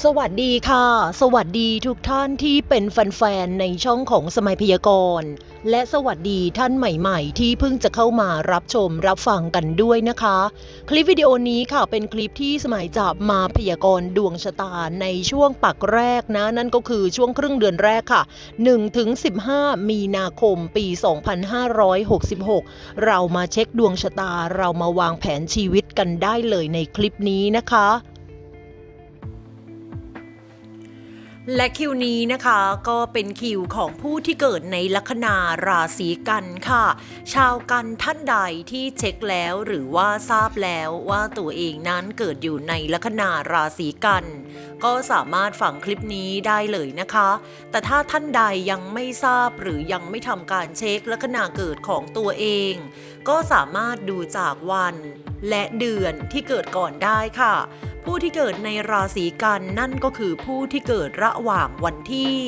สวัสดีค่ะ สวัสดีทุกท่านที่เป็นแฟนๆในช่องของสมัยพยากรณ์ และสวัสดีท่านใหม่ๆ ที่เพิ่งจะเข้ามารับชมรับฟังกันด้วยนะคะ คลิปวิดีโอนี้ค่ะเป็นคลิปที่สมัยจะมาพยากรณ์ดวงชะตาในช่วงปักแรกนะ นั่นก็คือช่วงครึ่งเดือนแรกค่ะ1ถึง15 มีนาคมปี 2566 เรามาเช็คดวงชะตาเรามาวางแผนชีวิตกันได้เลยในคลิปนี้นะคะ และคิวนี้นะคะก็เป็นคิวของผู้ที่เกิดในลัคนาราศีกันค่ะ ชาวกันท่านใดที่เช็คแล้วหรือว่าทราบแล้วว่าตัวเองนั้นเกิดอยู่ในลัคนาราศีกัน ก็สามารถฟังคลิปนี้ได้เลยนะคะ แต่ถ้าท่านใดยังไม่ทราบหรือยังไม่ทำการเช็คลัคนาเกิดของตัวเอง ก็สามารถดูจากวัน และเดือนที่เกิดก่อนได้ค่ะ ผู้ที่เกิดในราศีกันนั่นก็คือผู้ที่เกิดระหว่างวันที่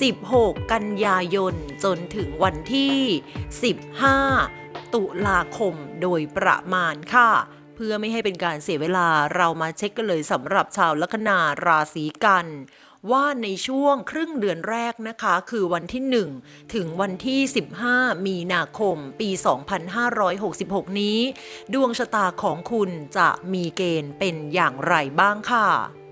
16 กันยายน จนถึงวันที่ 15 ตุลาคมโดยประมาณค่ะเพื่อไม่ให้เป็นการเสียเวลาเรามาเช็คกันเลยสำหรับชาวลัคนาราศีกัน ว่าในช่วงครึ่งเดือนแรกนะคะ คือวันที่ 1 ถึงวันที่ 15 มีนาคม ปี 2566 นี้ ดวงชะตาของคุณจะมีเกณฑ์เป็นอย่างไรบ้างค่ะ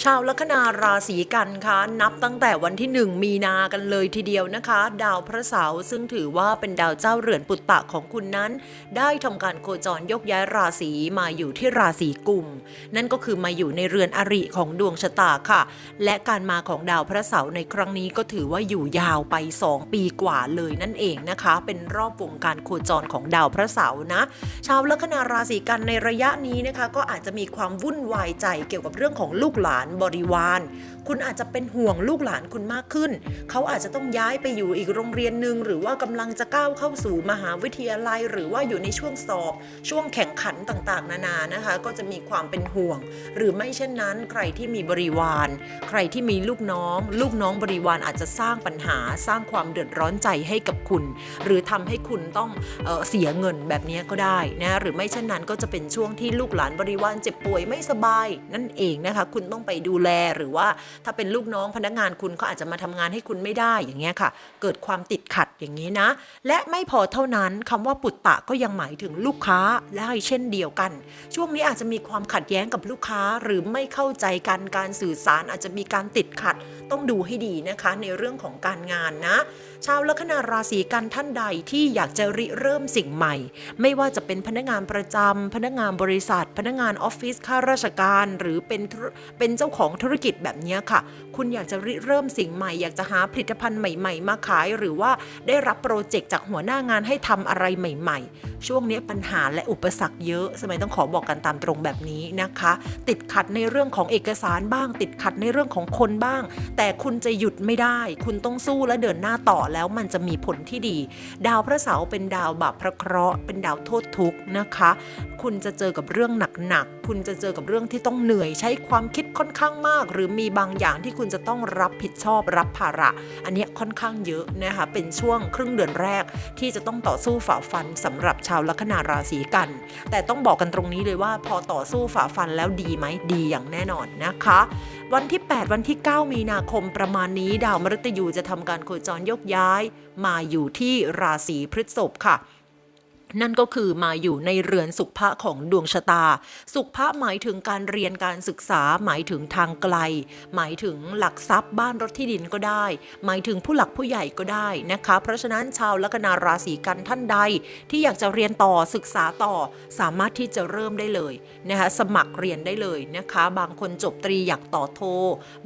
ชาวลัคนาราศีกันคะนับตั้งแต่วันที่ 1 มีนากันเลยทีเดียวนะคะ ดาวพระเสาร์ซึ่งถือว่าเป็นดาวเจ้าเรือนปุตตะของคุณนั้น ได้ทำการโคจรยกย้ายราศีมาอยู่ที่ราศีกุม นั่นก็คือมาอยู่ในเรือนอริของดวงชะตาค่ะ และการมาของดาวพระเสาร์ในครั้งนี้ก็ถือว่าอยู่ยาวไป 2 ปีกว่าเลยนั่นเองนะคะ เป็นรอบวงการโคจรของดาวพระเสาร์นะ ชาวลัคนาราศีกันในระยะนี้นะคะ ก็อาจจะมีความวุ่นวายใจเกี่ยวกับเรื่องของลูกหลานบริวาร คุณอาจจะเป็นห่วงลูกหลานคุณมากขึ้น เขาอาจจะต้องย้ายไปอยู่อีกโรงเรียนหนึ่งหรือว่ากำลังจะก้าวเข้าสู่มหาวิทยาลัย หรือว่าอยู่ในช่วงสอบ ช่วงแข่งขันต่างๆ นานานะคะ ก็จะมีความเป็นห่วง หรือไม่เช่นนั้น ใครที่มีบริวาร ใครที่มีลูกน้อง ลูกน้องบริวารอาจจะสร้างปัญหาสร้างความเดือดร้อนใจให้กับคุณ หรือทำให้คุณต้องเออเสียเงินแบบนี้ก็ได้นะหรือไม่เช่นนั้นก็จะเป็นช่วงที่ลูกหลานบริวารเจ็บป่วยไม่สบายนั่นเองนะคะ คุณต้องไปดูแลหรือว่าถ้าเป็นลูกน้องพนักงานคุณเขาอาจจะมาทำงานให้คุณไม่ได้อย่างเงี้ยค่ะ เกิดความติดขัดอย่างนี้นะ และไม่พอเท่านั้นคำว่าปุตตะก็ยังหมายถึงลูกค้าได้เช่นเดียวกัน ช่วงนี้อาจจะมีความขัดแย้งกับลูกค้าหรือไม่เข้าใจกันการสื่อสารอาจจะมีการติดขัด ต้องดูให้ดีนะคะในเรื่องของการงานนะ ชาวลัคนาราศีกันท่านใดที่อยากจะริเริ่มสิ่งใหม่ ไม่ว่าจะเป็นพนักงานประจำพนักงานบริษัท พนักงานออฟฟิศข้าราชการ หรือเป็นเป็นเจ้าของธุรกิจแบบเนี้ยค่ะ คุณอยากจะริเริ่มสิ่งใหม่ อยากจะหาผลิตภัณฑ์ใหม่ๆ มาขาย หรือว่าได้รับโปรเจกต์จากหัวหน้างานให้ทำอะไรใหม่ ๆ ช่วงนี้ปัญหาและอุปสรรคเยอะสมัยต้องขอบอกกันตามตรงแบบนี้นะคะ ติดขัดในเรื่องของเอกสารบ้าง ติดขัดในเรื่องของคนบ้าง แต่คุณจะหยุดไม่ได้ คุณต้องสู้และเดินหน้าต่อแล้วมันจะมีผลที่ดี ดาวพระเสาร์เป็นดาวบาปพระเคราะห์เป็นดาวโทษทุกข์นะคะ คุณจะเจอกับเรื่องหนักๆคุณจะเจอกับเรื่องที่ต้องเหนื่อยใช้ความคิดค่อนข้างมาก หรือมีบางอย่างที่คุณจะต้องรับผิดชอบรับภาระ อันนี้ค่อนข้างเยอะนะคะเป็นช่วงครึ่งเดือนแรกที่จะต้องต่อสู้ฝ่าฟันสำหรับชาวลัคนาราศีกัน แต่ต้องบอกกันตรงนี้เลยว่าพอต่อสู้ฝ่าฟันแล้วดีไหมดีอย่างแน่นอนนะคะ วันที่ 8 วันที่ 9 มีนาคมประมาณนี้ ดาวมฤตยูจะทำการโคจรยกย้าย มาอยู่ที่ราศีพฤษภค่ะ นั่นก็คือมาอยู่ในเรือนสุขภะของดวงชะตา สุขภะหมายถึงการเรียนการศึกษา หมายถึงทางไกล หมายถึงหลักทรัพย์บ้านรถที่ดินก็ได้ หมายถึงผู้หลักผู้ใหญ่ก็ได้นะคะ เพราะฉะนั้นชาวลัคนาราศีกันท่านใด ที่อยากจะเรียนต่อศึกษาต่อ สามารถที่จะเริ่มได้เลยนะคะสมัครเรียนได้เลยนะคะ บางคนจบตรีอยากต่อโท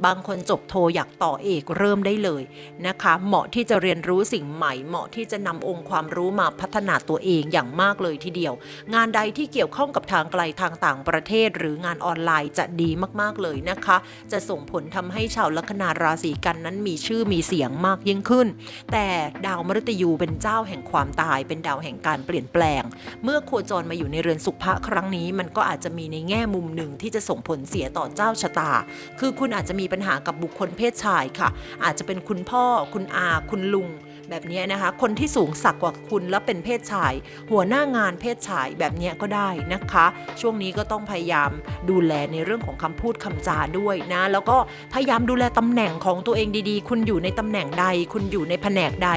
บางคนจบโทอยากต่อเอกเริ่มได้เลยนะคะ เหมาะที่จะเรียนรู้สิ่งใหม่ เหมาะที่จะนำองค์ความรู้มาพัฒนาตัวเองอย่างมากเลยทีเดียว งานใดที่เกี่ยวข้องกับทางไกลทางต่างประเทศ หรืองานออนไลน์จะดีมากๆเลยนะคะ จะส่งผลทำให้ชาวลัคนาราศีกันนั้นมีชื่อมีเสียงมากยิ่งขึ้น แต่ดาวมฤตยูเป็นเจ้าแห่งความตาย เป็นดาวแห่งการเปลี่ยนแปลง เมื่อโคจรมาอยู่ในเรือนสุขภะครั้งนี้ มันก็อาจจะมีในแง่มุมหนึ่งที่จะส่งผลเสียต่อเจ้าชะตา คือคุณอาจจะมีปัญหากับบุคคลเพศชายค่ะ อาจจะเป็นคุณพ่อ คุณอา คุณลุง แบบนี้นะคะ คนที่สูงสักกว่าคุณแล้วเป็นเพศชาย หัวหน้างานเพศชายแบบนี้ก็ได้นะคะ ช่วงนี้ก็ต้องพยายามดูแลในเรื่องของคำพูดคำจาด้วยนะ แล้วก็พยายามดูแลตำแหน่งของตัวเองดีๆ คุณอยู่ในตำแหน่งใด คุณอยู่ในแผนกใด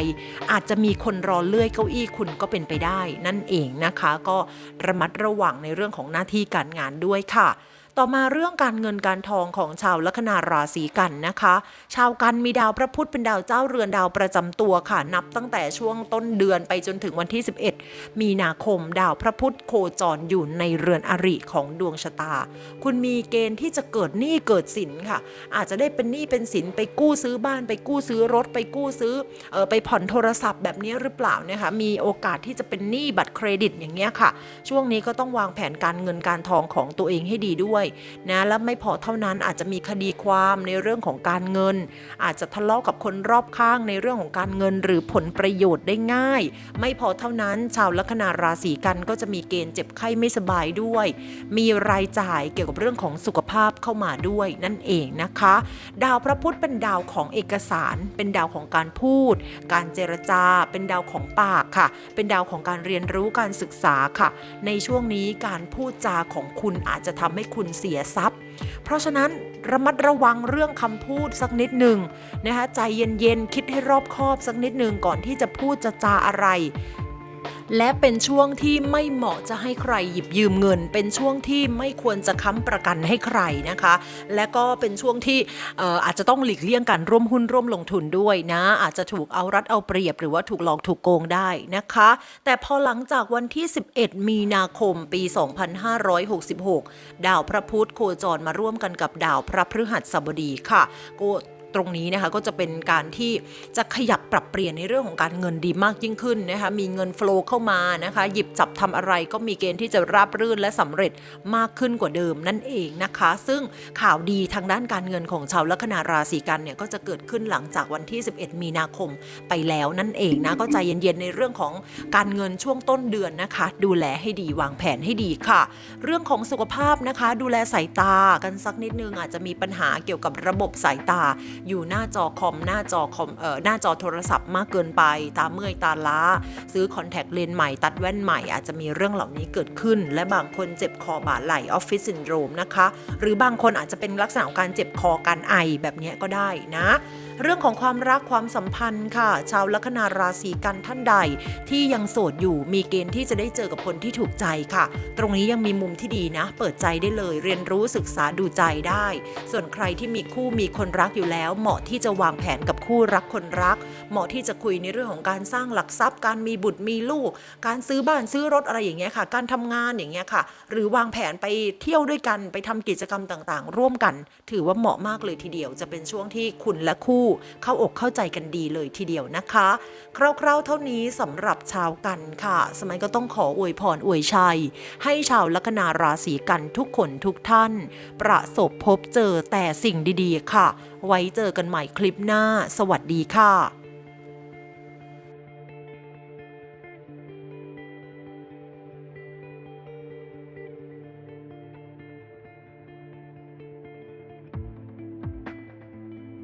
อาจจะมีคนรอเลื่อยเก้าอี้คุณก็เป็นไปได้ นั่นเองนะคะ ก็ระมัดระวังในเรื่องของหน้าที่การงานด้วยค่ะ ต่อมาเรื่องการเงินการทองของชาวลัคนาราศีกันนะคะ ชาวกันมีดาวพระพุธเป็นดาวเจ้าเรือนดาวประจำตัวค่ะ นับตั้งแต่ช่วงต้นเดือนไปจนถึงวันที่ 11 มีนาคมดาวพระพุธโคจรอยู่ในเรือนอริของดวงชะตา คุณมีเกณฑ์ที่จะเกิดหนี้เกิดสินค่ะ อาจจะได้เป็นหนี้เป็นสินไปกู้ซื้อบ้านไปกู้ซื้อรถ ไปกู้ซื้อเออไปผ่อนโทรศัพท์แบบนี้หรือเปล่าเนี่ยค่ะมีโอกาสที่จะเป็นหนี้บัตรเครดิตอย่างเงี้ยค่ะ ช่วงนี้ก็ต้องวางแผนการเงินการทองของตัวเองให้ดีด้วยนะและไม่พอเท่านั้นอาจจะมีคดีความในเรื่องของการเงิน อาจจะทะเลาะกับคนรอบข้างในเรื่องของการเงิน หรือผลประโยชน์ได้ง่าย ไม่พอเท่านั้น ชาวลัคนาราศีกันก็จะมีเกณฑ์เจ็บไข้ไม่สบายด้วย มีรายจ่ายเกี่ยวกับเรื่องของสุขภาพเข้ามาด้วยนั่นเองนะคะ ดาวพระพุธเป็นดาวของเอกสาร เป็นดาวของการพูด การเจรจา เป็นดาวของปากค่ะ เป็นดาวของการเรียนรู้การศึกษาค่ะ ในช่วงนี้การพูดจาของคุณอาจจะทำให้คุณเสียทรัพย์ เพราะฉะนั้นระมัดระวังเรื่องคำพูดสักนิดหนึ่งนะคะใจเย็นๆ คิดให้รอบคอบสักนิดหนึ่งก่อนที่จะพูดจะจาอะไร และเป็นช่วงที่ไม่เหมาะจะให้ใครหยิบยืมเงิน เป็นช่วงที่ไม่ควรจะค้ำประกันให้ใครนะคะ และก็เป็นช่วงที่อออาจจะต้องหลีกเลี่ยงการร่วมหุ้นร่วมลงทุนด้วยนะ อาจจะถูกเอารัดเอาเปรียบ หรือว่าถูกหลอกถูกโกงได้นะคะ แต่พอหลังจากวันที่ 11 มีนาคมปี 2566 ดาวพระพุธโคจรมาร่วมกันกับดาวพระพฤหัสบดีค่ะก็ ตรงนี้นะคะก็จะเป็นการที่จะขยับปรับเปลี่ยนในเรื่องของการเงินดีมากยิ่งขึ้นนะคะมีเงินโฟลว์เข้ามานะคะหยิบจับทำอะไรก็มีเกณฑ์ที่จะราบรื่นและสำเร็จมากขึ้นกว่าเดิมนั่นเองนะคะ ซึ่งข่าวดีทางด้านการเงินของชาวลัคนาราศีกันเนี่ยก็จะเกิดขึ้นหลังจากวันที่ 11 มีนาคมไปแล้วนั่นเองนะก็ใจเย็นๆในเรื่องของการเงินช่วงต้นเดือนนะคะ ดูแลให้ดีวางแผนให้ดีค่ะ เรื่องของสุขภาพนะคะ ดูแลสายตากันสักนิดนึงอาจจะมีปัญหาเกี่ยวกับระบบสายตาอยู่หน้าจอคอมหน้าจอคอมเอ่อหน้าจอโทรศัพท์มากเกินไป ตาเมื่อยตาล้า ซื้อคอนแทคเลนส์ใหม่ตัดแว่นใหม่ อาจจะมีเรื่องเหล่านี้เกิดขึ้น และบางคนเจ็บคอบ่าไหลออฟฟิศซินโดรมนะคะ หรือบางคนอาจจะเป็นลักษณะของการเจ็บคอการไอแบบนี้ก็ได้นะ เรื่องของความรักความสัมพันธ์ค่ะ ชาวลัคนาราศีกันท่านใด ที่ยังโสดอยู่มีเกณฑ์ที่จะได้เจอกับคนที่ถูกใจค่ะ ตรงนี้ยังมีมุมที่ดีนะ เปิดใจได้เลย เรียนรู้ศึกษาดูใจได้ ส่วนใครที่มีคู่มีคนรักอยู่แล้ว เหมาะที่จะวางแผนกับคู่รักคนรัก เหมาะที่จะคุยในเรื่องของการสร้างหลักทรัพย์ การมีบุตรมีลูก การซื้อบ้านซื้อรถอะไรอย่างเงี้ยค่ะ การทำงานอย่างเงี้ยค่ะ หรือวางแผนไปเที่ยวด้วยกันไปทำกิจกรรมต่างๆ ร่วมกัน ถือว่าเหมาะมากเลยทีเดียว จะเป็นช่วงที่คุณและคู่เข้าอกเข้าใจกันดีเลยทีเดียวนะคะ คร่าวๆเท่านี้สำหรับชาวกันค่ะ สมัยก็ต้องขออวยพรอวยชัย ให้ชาวลัคนาราศีกันทุกคนทุกท่าน ประสบพบเจอแต่สิ่งดีๆค่ะ ไว้เจอกันใหม่คลิปหน้า สวัสดีค่ะ